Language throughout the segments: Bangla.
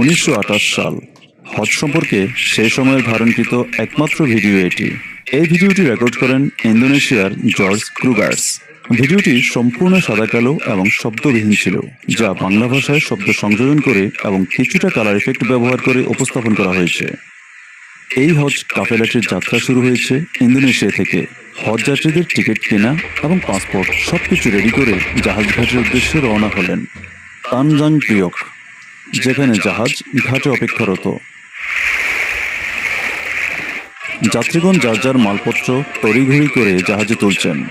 উনিশশো আটাশ সাল। হজ সম্পর্কে সেই সময়ের ধারণকৃত একমাত্র ভিডিও এটি। এই ভিডিওটি রেকর্ড করেন ইন্দোনেশিয়ার জর্জ ক্রুগার্স। ভিডিওটি সম্পূর্ণ সাদা কালো এবং শব্দবিহীন ছিল, যা বাংলা ভাষায় শব্দ সংযোজন করে এবং কিছুটা কালার ইফেক্ট ব্যবহার করে উপস্থাপন করা হয়েছে। এই হজ কাফেলাটির যাত্রা শুরু হয়েছে ইন্দোনেশিয়া থেকে। হজ যাত্রীদের টিকিট কেনা এবং পাসপোর্ট সবকিছু রেডি করে জাহাজ ঘাটের উদ্দেশ্যে রওনা হলেন। তানজাং প্রিয়ক যেখানে জাহাজ ঘাটে অপেক্ষারত। যাত্রীগণ যার যার মালপত্র তড়িঘড়ি করে জাহাজে তুলছেন।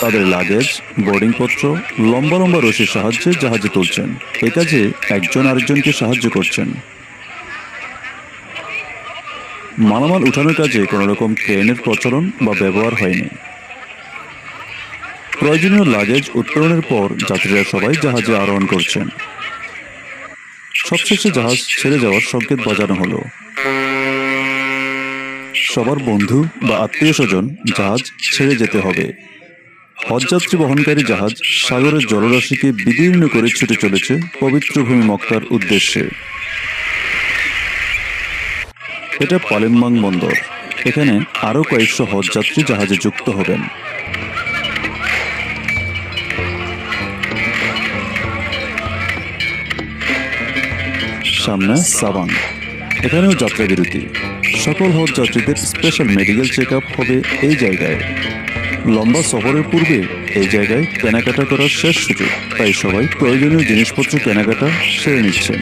তাদের লাগেজ, বোর্ডিংপত্র, লম্বা লম্বা রশির সাহায্যে জাহাজে তুলছেন। এ কাজে একজন আরেকজনকে সাহায্য করছেন। মালামাল উঠানোর কাজে কোনো রকম ক্রেনের প্রচলন বা ব্যবহার হয়নি। প্রয়োজনীয় লাগেজ উত্তোলনের পর যাত্রীরা সবাই জাহাজে আরোহণ করছেন। সবশেষে জাহাজ ছেড়ে যাওয়ার সংকেত বাজানো হলো। সবার বন্ধু বা আত্মীয় স্বজন জাহাজ ছেড়ে যেতে হবে। হজযাত্রী বহনকারী জাহাজ সাগরের জলরাশিকে বিদীর্ণ করে ছুটে চলেছে পবিত্র ভূমি মক্কার উদ্দেশ্যে। এটা পালেমবাং বন্দর। এখানে আরও কয়েকশো হজযাত্রী জাহাজে যুক্ত হবেন। সামনে সাবান। এখানেও যাত্রা বিরতি সকল হজ যাত্রীদের স্পেশাল মেডিকেল চেক হবে এই জায়গায়। লম্বা সফরের পূর্বে এই জায়গায় কেনাকাটা করার শেষ সুযোগ। তাই সবাই প্রয়োজনীয় জিনিসপত্র কেনাকাটা সেরে নিচ্ছেন।